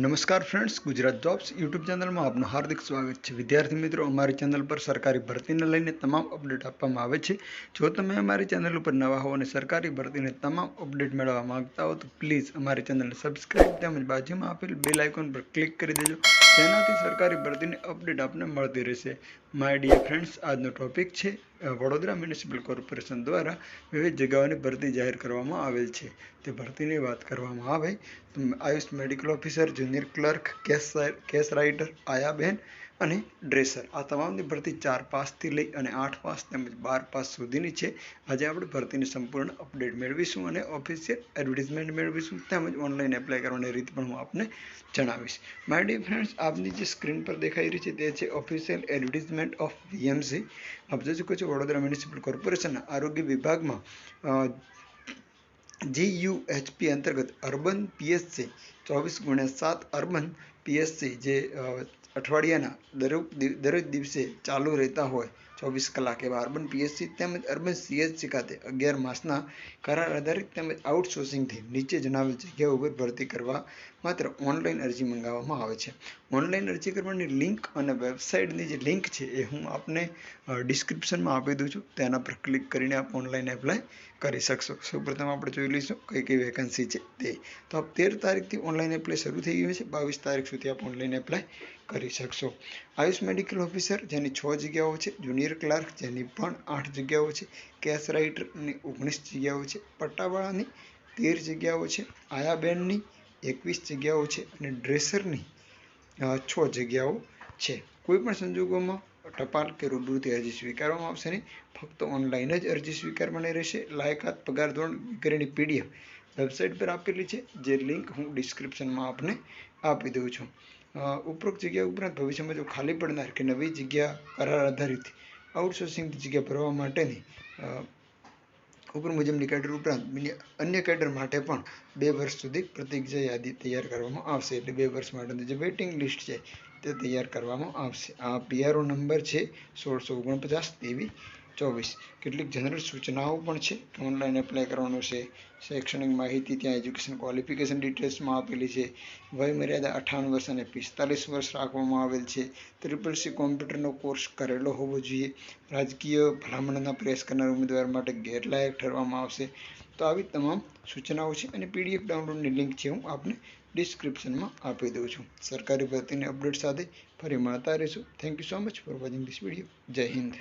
નમસ્કાર friends Gujarat jobs YouTube ચેનલમાં આપનું હાર્દિક સ્વાગત છે. વિદ્યાર્થી મિત્રો, અમારી ચેનલ પર સરકારી ભરતીને લઈને તમામ અપડેટ આપવામાં આવે છે. જો તમે અમારી ચેનલ ઉપર નવા હો અને સરકારી ભરતીને તમામ અપડેટ મેળવવા માંગતા હો, તો પ્લીઝ અમારી ચેનલને સબસ્ક્રાઇબ તેમજ બાજુમાં આપેલ બેલ આઇકોન પર ક્લિક કરી દેજો. તેનાથી સરકારી ભરતીની અપડેટ આપને મળતી રહેશે. માય ડિયર ફ્રેન્ડ્સ આજનો ટોપિક છે વડોદરા મ્યુનિસિપલ કોર્પોરેશન દ્વારા વિવિધ જગ્યાઓની ભરતી જાહેર કરવામાં આવેલ છે. તે ભરતીની વાત કરવામાં આવે તો Ayush medical officer junior clerk case case writer આયાબેન અને ડ્રેસર. આ તમામની ભરતી ચાર પાસથી લઈ અને આઠ પાસ તેમજ બાર પાસ સુધીની છે. આજે આપણે ભરતીની સંપૂર્ણ અપડેટ મેળવીશું અને ઓફિશિયલ એડવર્ટિઝમેન્ટ મેળવીશું તેમજ ઓનલાઈન એપ્લાય કરવાની રીત પણ હું આપને જણાવીશ. માય ડિયર ફ્રેન્ડ્સ આપની જે સ્ક્રીન પર દેખાઈ રહી છે તે છે ઓફિશિયલ એડવર્ટિઝમેન્ટ ઓફ વીએમસી આપ જોઈ શકો છો વડોદરા મ્યુનિસિપલ કોર્પોરેશનના આરોગ્ય વિભાગમાં જી યુ એચપી અંતર્ગત અર્બન પીએસસી ચોવીસ ગુણ્યા સાત અર્બન પીએસસી જે અઠવાડિયાના દરેક દરેક દિવસે ચાલુ રહેતા હોય ચોવીસ કલાક એવા અર્બન પીએચસી તેમજ અર્બન સીએચસી ખાતે અગિયાર માસના કરાર આધારિત તેમજ આઉટસોર્સિંગથી નીચે જણાવેલ જગ્યાઓ ઉપર ભરતી કરવા માત્ર ઓનલાઈન અરજી મંગાવવામાં આવે છે. ઓનલાઈન અરજી કરવાની લિંક અને વેબસાઇટની જે લિંક છે એ હું આપને ડિસ્ક્રિપ્શનમાં આપી દઉં છું. તેના પર ક્લિક કરીને આપ ઓનલાઈન એપ્લાય કરી શકશો. સૌપ્રથમ આપણે જોઈ લઈશું કઈ કઈ વેકન્સી છે તે. તો આપ તેર તારીખથી ઓનલાઈન એપ્લાય શરૂ થઈ ગયું છે. બાવીસ તારીખ સુધી આપ ઓનલાઈન એપ્લાય કરી શકશો. આયુષ મેડિકલ ઓફિસર જેની છ જગ્યાઓ છે જુનિયર ક્લાર્ક જેની પણ આઠ જગ્યાઓ છે. કેશ રાઇટરની ઓગણીસ જગ્યાઓ છે. પટ્ટાવાળાની તેર જગ્યાઓ છે. આયાબેનની એકવીસ જગ્યાઓ છે અને ડ્રેસરની છ જગ્યાઓ છે. કોઈપણ સંજોગોમાં ટપાલ કે રૂબરૂથી અરજી સ્વીકારવામાં આવશે નહીં. ફક્ત ઓનલાઈન જ અરજી સ્વીકારવાની રહેશે. લાયકાત, પગાર ધોરણ વગેરેની પીડીએફ વેબસાઇટ પર આપેલી છે, જે લિંક હું ડિસ્ક્રિપ્શનમાં આપને આપી દઉં છું. ઉપરોક્ત જગ્યા ઉપરાંત ભવિષ્યમાં જો ખાલી પડનાર કે નવી જગ્યા કરાર આધારિત આઉટસોર્સિંગની જગ્યા ભરવા માટેની ઉપર મુજબની કેડર ઉપરાંત અન્ય કેડર માટે પણ બે વર્ષ સુધી પ્રતિજ્ઞા યાદી તૈયાર કરવામાં આવશે. એટલે બે વર્ષ માટેની જે વેઇટિંગ લિસ્ટ છે તે તૈયાર કરવામાં આવશે. આ પીઆરઓ નંબર છે સોળસો ઓગણપચાસ તેવી ચોવીસ. કેટલીક જનરલ સૂચનાઓ પણ છે. ઓનલાઈન એપ્લાય કરવાનું છે. શૈક્ષણિક માહિતી ત્યાં એજ્યુકેશન ક્વોલિફિકેશન ડિટેલ્સમાં આપેલી છે. વય મર્યાદા અઠાવન વર્ષ અને પિસ્તાલીસ વર્ષ રાખવામાં આવેલ છે. ત્રિપલ સી કોમ્પ્યુટરનો કોર્સ કરેલો હોવો જોઈએ. રાજકીય ભલામણના પ્રયાસ કરનાર ઉમેદવાર માટે ગેરલાયક ઠરવામાં આવશે. તો આવી તમામ સૂચનાઓ છે અને પીડીએફ ડાઉનલોડની લિંક છે હું આપને ડિસ્ક્રિપ્શનમાં આપી દઉં છું. સરકારી ભરતીની અપડેટ સાથે ફરી મળતા રહીશું. Thank you so much for watching this video Jai Hind.